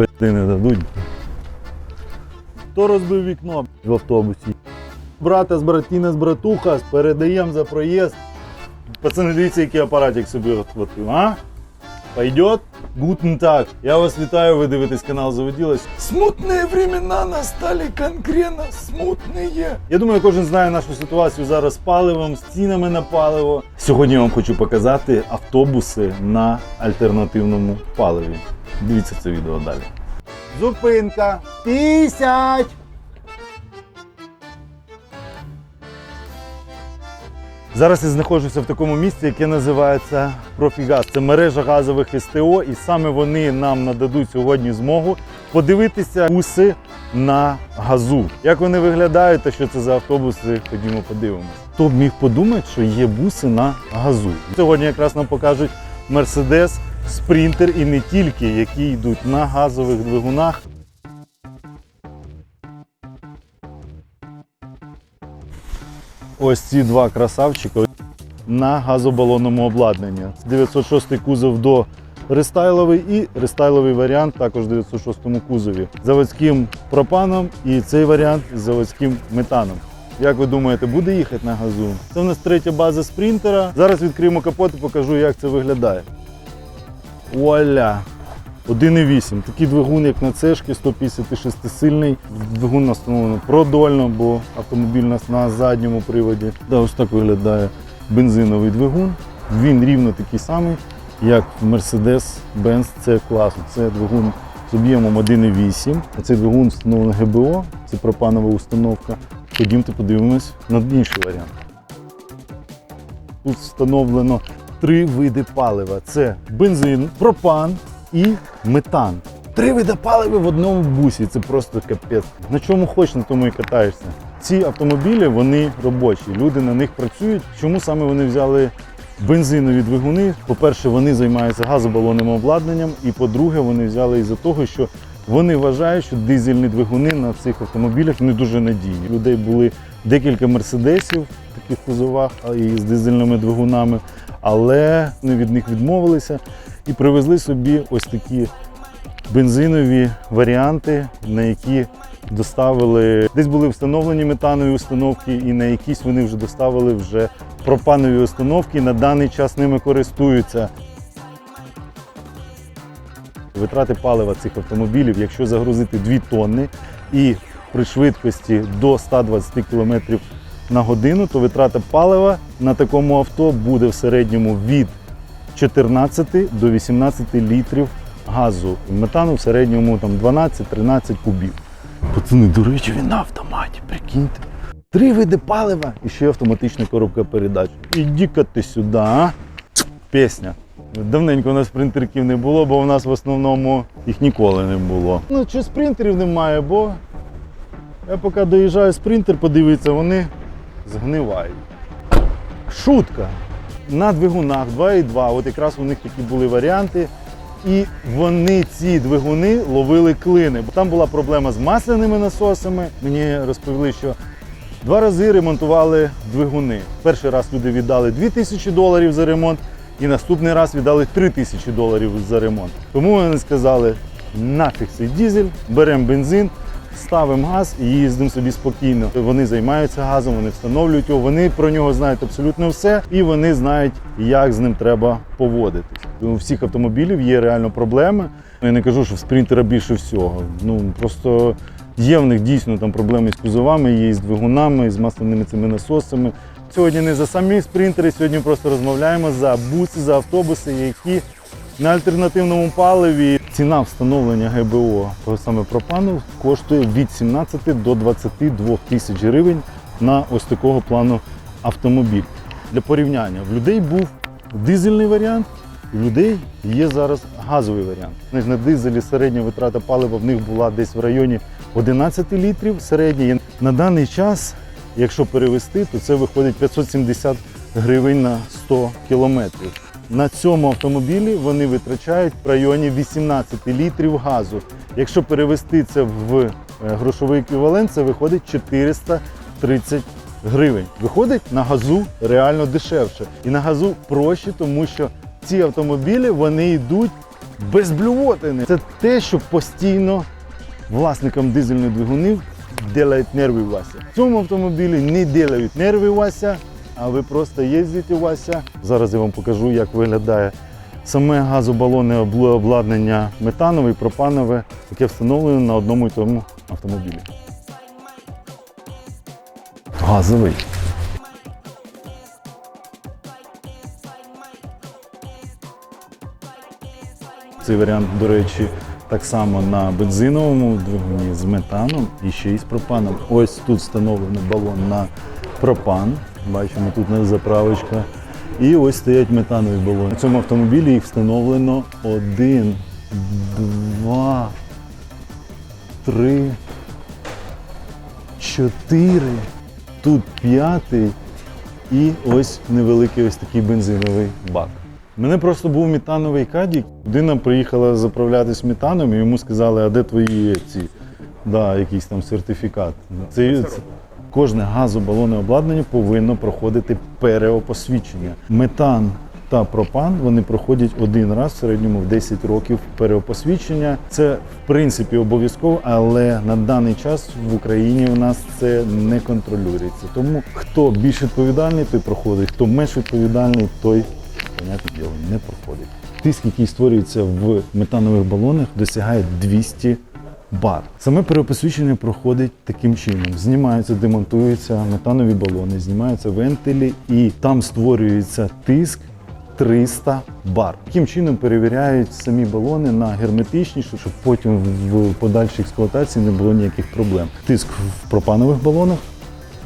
пизди не дадуть. Хто розбив вікно в автобусі? Брата з братіна з братуха, передаємо за проїзд. Пацани, дивіться, який апаратик собі отхватив, а? Пойдет? Гутен так. Я вас вітаю, ви дивитесь канал Заводілась. Смутные времена настали конкретно смутные. Я думаю, кожен знає нашу ситуацію зараз з паливом, з цінами на паливо. Сьогодні я вам хочу показати автобуси на альтернативному паливі. Дивіться це відео далі. Зупинка. Пісять! Зараз я знаходжуся в такому місці, яке називається Профігаз. Це мережа газових СТО, і саме вони нам нададуть сьогодні змогу подивитися буси на газу. Як вони виглядають та що це за автобуси, ходімо подивимось. Хто б міг подумати, що є буси на газу. Сьогодні якраз нам покажуть Мерседес, Спринтер і не тільки, які йдуть на газових двигунах. Ось ці два красавчика на газобалонному обладнанні. 906 кузов до рестайловий і рестайловий варіант також в 906 кузові. Заводським пропаном і цей варіант з заводським метаном. Як ви думаєте, буде їхати на газу? Це в нас третя база спринтера. Зараз відкриємо капот і покажу, як це виглядає. Вуаля! 1,8. Такий двигун, як на цешки, 156-сильний. Двигун встановлено продольно, бо автомобіль нас на задньому приводі. Да, ось так виглядає бензиновий двигун. Він рівно такий самий, як Mercedes-Benz C класу. Це двигун з об'ємом 1,8. Цей двигун встановлено ГБО, це пропанова установка. Ходімте подивимось на інший варіант. Тут встановлено три види палива: це бензин, пропан і метан. Три види палива в одному бусі. Це просто капець. На чому хочеш, на тому і катаєшся. Ці автомобілі вони робочі. Люди на них працюють. Чому саме вони взяли бензинові двигуни? По-перше, вони займаються газобалонним обладнанням, і по-друге, вони взяли із-за того, що вони вважають, що дизельні двигуни на цих автомобілях не дуже надійні. Людей були декілька мерседесів таких кузовах і з дизельними двигунами, але вони від них відмовилися і привезли собі ось такі бензинові варіанти, на які доставили. Десь були встановлені метанові установки, і на якісь вони вже доставили вже пропанові установки. На даний час ними користуються. Витрати палива цих автомобілів, якщо загрузити 2 тонни і при швидкості до 120 км на годину, то витрата палива на такому авто буде в середньому від 14 до 18 літрів газу. Метану в середньому там 12-13 кубів. Пацани, до речі, він на автоматі, прикиньте. Три види палива і ще автоматична коробка передач. Іди-ка ти сюди, а? Пісня. Давненько у нас спринтерків не було, бо у нас в основному їх ніколи не було. Ну, чи спринтерів немає, бо я поки доїжджаю спринтер, подивитися, вони згнивають. Шутка. На двигунах 2,2, от якраз у них такі були варіанти. І вони ці двигуни ловили клини. Бо там була проблема з масляними насосами. Мені розповіли, що два рази ремонтували двигуни. Перший раз люди віддали 2 тисячі доларів за ремонт, і наступний раз віддали 3 тисячі доларів за ремонт. Тому вони сказали, нафіг цей дізель, беремо бензин, ставимо газ і їздимо собі спокійно. Вони займаються газом, вони встановлюють його, вони про нього знають абсолютно все, і вони знають, як з ним треба поводитись. У всіх автомобілів є реально проблеми. Я не кажу, що в спринтера більше всього. Ну просто є в них дійсно там проблеми з кузовами, є з двигунами, з масляними цими насосами. Сьогодні не за самі спринтери, сьогодні просто розмовляємо за буси, за автобуси, які на альтернативному паливі ціна встановлення ГБО того саме пропану коштує від 17 до 22 тисяч гривень на ось такого плану автомобіль. Для порівняння в людей був дизельний варіант, в людей є зараз газовий варіант. На дизелі середня витрата палива в них була десь в районі 11 літрів середній. На даний час, якщо перевести, то це виходить 570 гривень на 100 кілометрів. На цьому автомобілі вони витрачають в районі 18 літрів газу. Якщо перевести це в е, грошовий еквівалент, це виходить 430 гривень. Виходить на газу реально дешевше. І на газу проще, тому що ці автомобілі вони йдуть без блювотини. Це те, що постійно власникам дизельних двигунів делають нерви Вася. В цьому автомобілі не делають нерви Вася, а ви просто їздите Вася. Зараз я вам покажу, як виглядає саме газобалонне обладнання метанове і пропанове, яке встановлено на одному і тому автомобілі. Газовий. Цей варіант, до речі, так само на бензиновому двигуні з метаном і ще й з пропаном. Ось тут встановлено балон на пропан. Бачимо, тут у нас заправочка. І ось стоять метанові балони. На цьому автомобілі їх встановлено один, два, три, чотири. Тут п'ятий і ось невеликий ось такий бензиновий бак. Мене просто був метановий кадік. Людина приїхала заправлятись метаном, і йому сказали, а де твої ці, да, якийсь там сертифікат. Це, це, кожне газобалонне обладнання повинно проходити переопосвідчення. Метан та пропан вони проходять один раз в середньому в 10 років переопосвідчення. Це в принципі обов'язково, але на даний час в Україні у нас це не контролюється. Тому хто більш відповідальний, той проходить. Хто менш відповідальний, той понятне діло, не проходить. Тиск, який створюється в метанових балонах, досягає 200 бар. Саме переопосвідчення проходить таким чином: знімаються, демонтуються метанові балони, знімаються вентилі, і там створюється тиск. 300 бар. Таким чином перевіряють самі балони на герметичність, щоб потім в подальшій експлуатації не було ніяких проблем. Тиск в пропанових балонах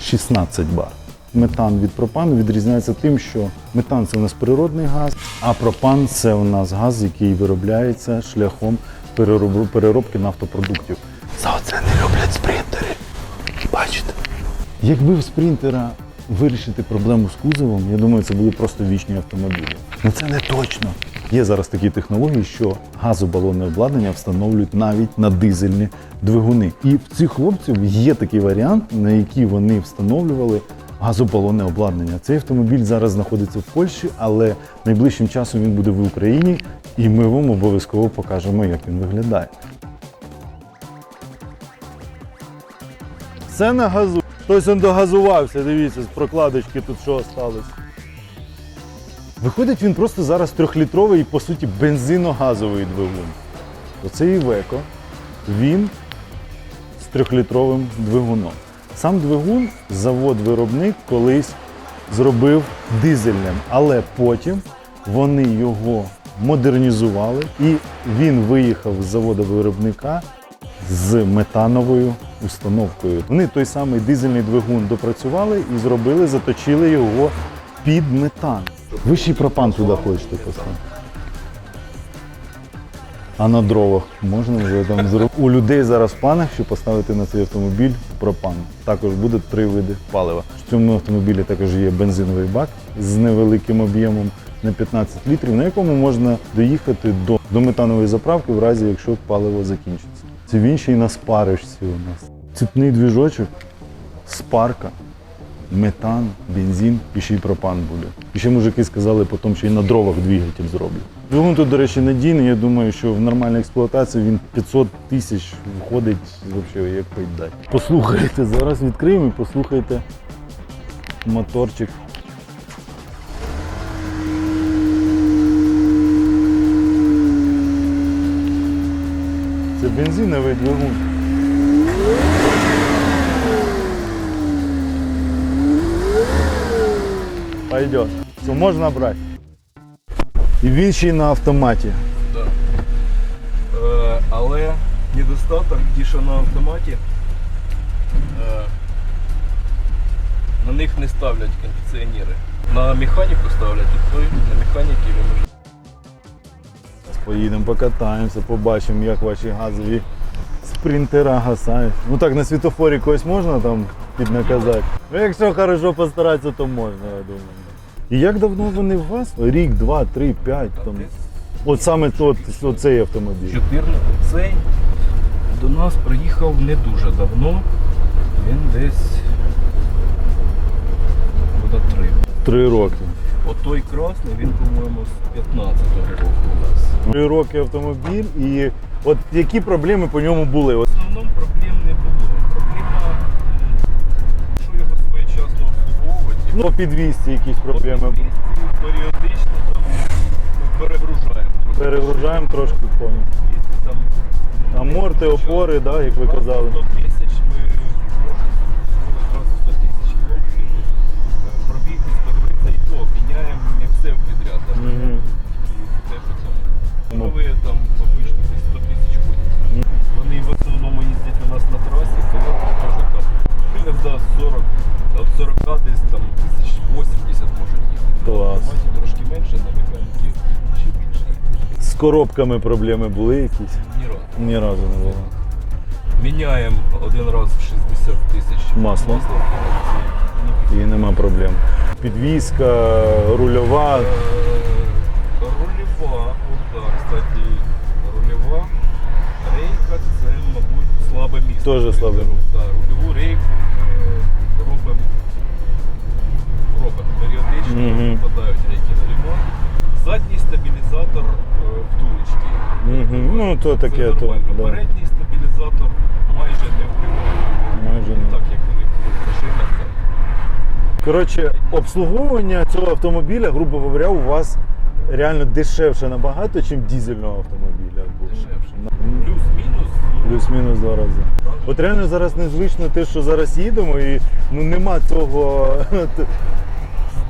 16 бар. Метан від пропану відрізняється тим, що метан це у нас природний газ, а пропан це у нас газ, який виробляється шляхом переробки нафтопродуктів. За оце не люблять спринтери. Бачите? Якби в спринтера вирішити проблему з кузовом, я думаю, це були просто вічні автомобілі. Ну це не точно. Є зараз такі технології, що газобалонне обладнання встановлюють навіть на дизельні двигуни. І в цих хлопців є такий варіант, на який вони встановлювали газобалонне обладнання. Цей автомобіль зараз знаходиться в Польщі, але найближчим часом він буде в Україні, і ми вам обов'язково покажемо, як він виглядає. Все на газу. Хтось он догазувався, дивіться, з прокладочки тут що осталось. Виходить, він просто зараз трьохлітровий і, по суті, бензиногазовий двигун. Оцей Івеко, він з трьохлітровим двигуном. Сам двигун завод-виробник колись зробив дизельним, але потім вони його модернізували і він виїхав з заводу-виробника з метановою установкою. Вони той самий дизельний двигун допрацювали і зробили, заточили його під метан. Ви ще й пропан туди хочете поставити. А на дровах можна вже там зробити. У людей зараз в планах, щоб поставити на цей автомобіль пропан. Також буде три види палива. В цьому автомобілі також є бензиновий бак з невеликим об'ємом на 15 літрів, на якому можна доїхати до, до метанової заправки, в разі якщо паливо закінчиться. Це він ще й на спаришці у нас. Ціпний двіжочок, спарка, метан, бензин і ще й пропан буде. І ще мужики сказали, потім ще й на дровах двигатель зроблять. Двигун тут, до речі, надійний. Я думаю, що в нормальній експлуатації він 500 тисяч входить взагалі як пить дать. Послухайте, зараз відкриємо і послухайте моторчик. Бензиновий двигун. Пойдет. Все, можна брати. І він на автоматі. Е, але недостаток ті, що на автоматі. Е, на них не ставлять кондиціонери. На механіку ставлять, і на механіки він уже Поїдемо, покатаємося, побачимо, як ваші газові спринтера гасають. Ну так, на світофорі когось можна там піднаказати. Ну, якщо хорошо постаратися, то можна, я думаю. І як давно вони у вас? Рік, два, три, п'ять. Там. От саме тот, оцей автомобіль. 14 цей до нас приїхав не дуже давно. Він десь буде три. Три роки. Отой красний, він, по-моєму, з 15-го року у нас. Три роки автомобіль і от які проблеми по ньому були? В основному проблем не було. Проблема, м, що його своєчасно обслуговувати. ну, по підвісці якісь проблеми. По підвісці Періодично там ну, перегружаємо. Перегружаємо трошки коні. Підвісці там, ну, Аморти, не опори, да, як ви Раз казали. 100 тисяч ми одразу 100 тисяч кілометрів. Е, подивитися і то міняємо не все підряд. Мгм. Нові там обично 100 тисяч ходять. Вони в основному їздять у нас на трасі, коли теж там да, 40, от 40 десь там тисяч 80 можуть їздити. Клас. Трошки менше, на механіки ще більше. З коробками проблеми були якісь? Ні разу. Ні разу не було. Міняємо один раз в 60 тисяч Масло. Ні. І нема проблем. Підвізка, рульова. Е, Рульова, слабе місце. Тоже слабе. Да, рульову рейку ми робимо робимо періодично, Мгм. випадають рейки на ремонт. Задній стабілізатор е, втулочки. Мгм. Ну, то Це таке, то, нормально. да. Передній стабілізатор майже не впливає. Майже не. Так як вони в машинах. Коротше, обслуговування цього автомобіля, грубо говоря, у вас реально дешевше набагато, ніж дізельного автомобіля. Дешевше. Ну, Плюс-мінус. ну, Плюс-мінус два рази. От реально зараз незвично те, що зараз їдемо, і ну нема цього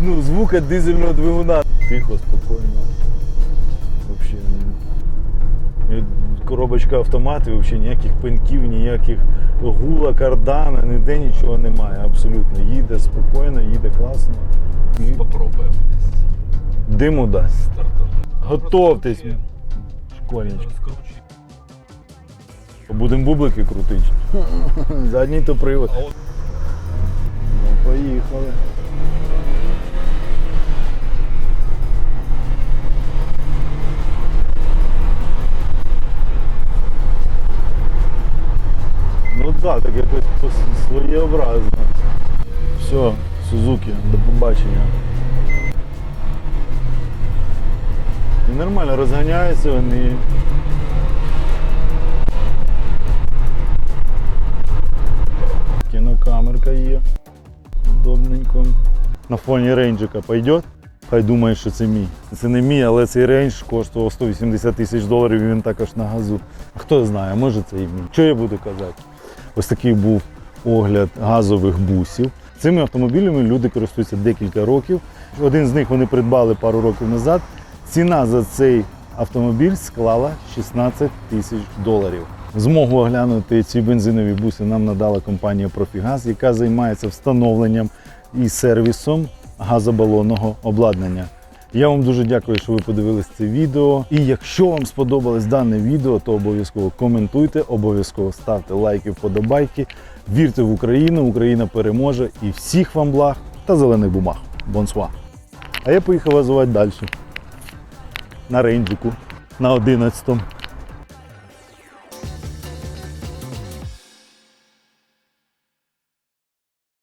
ну, звука дизельного двигуна. Тихо, спокійно. Вообще. ну, Коробочка автомат, і взагалі ніяких пинків, ніяких гула, кардана, ніде нічого немає. Абсолютно. Їде спокійно, їде класно. Попробуємо десь Диму дасть. Готовтесь, Розкручує, школьнички. Будемо бублики крутити. Задній то привод. Ну, поїхали. Ну так, так якось своєобразно. Все, Сузуки, до побачення. І нормально розганяються вони. Кінокамерка є. Удобненько. На фоні рейнджика пойдет. Хай думає, що це мій. Це не мій, але цей рейндж коштував 180 тисяч доларів і він також на газу. А Хто знає, може це і мій. Що я буду казати? Ось такий був огляд газових бусів. Цими автомобілями люди користуються декілька років. Один з них вони придбали пару років назад. Ціна за цей автомобіль склала 16 тисяч доларів. Змогу оглянути ці бензинові буси нам надала компанія Профігаз, яка займається встановленням і сервісом газобалонного обладнання. Я вам дуже дякую, що ви подивились це відео. І якщо вам сподобалось дане відео, то обов'язково коментуйте, обов'язково ставте лайки, вподобайки. Вірте в Україну, Україна переможе і всіх вам благ та зелених бумаг. Бонсуа. А я поїхав азувати далі. На рейнджику на 11-му.